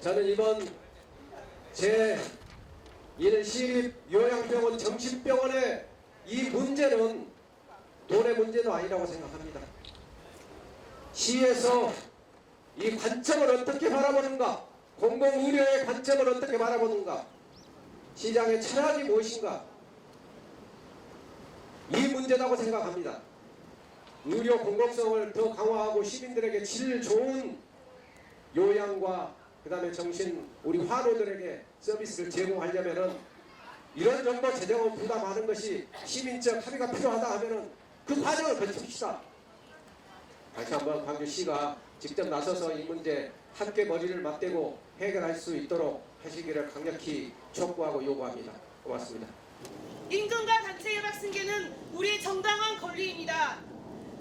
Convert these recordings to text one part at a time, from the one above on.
저는 이번 제 1시립 요양병원 정신병원의 이 문제는 돈의 문제도 아니라고 생각합니다. 시에서 이 관점을 어떻게 바라보는가, 공공의료의 관점을 어떻게 바라보는가, 시장의 철학이 무엇인가, 이 문제라고 생각합니다. 의료 공공성을 더 강화하고 시민들에게 질 좋은 요양과 그 다음에 정신 우리 환우들에게 서비스를 제공하려면은 이런 정도 재정은 부담하는 것이 시민적 합의가 필요하다 하면은 그 과정을 거칩시다. 다시 한번 광주시가 직접 나서서 이 문제 함께 머리를 맞대고 해결할 수 있도록 하시기를 강력히 촉구하고 요구합니다. 고맙습니다. 임금과 단체 협약 승계는 우리의 정당한 권리입니다.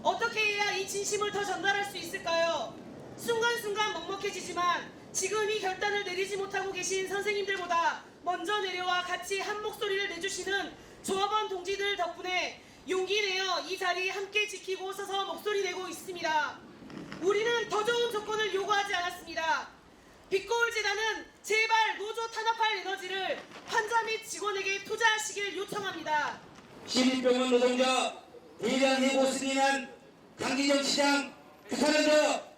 어떻게 해야 이 진심을 더 전달할 수 있을까요? 순간순간 먹먹해지지만 지금 이 결단을 내리지 못하고 계신 선생님들보다 먼저 내려와 같이 한 목소리를 내주시는 조합원 동지들 덕분에 용기 내어 이 자리 함께 지키고 서서 목소리 내고 있습니다. 우리는 더 좋은 조건을 요구하지 않았습니다. 빛거울 재단은 제발 노조 탄압할 에너지를 환자 및 직원에게 투자하시길 요청합니다. 시립병원 노동자 대량 해고 승인한 강기정 시장 규탄한다.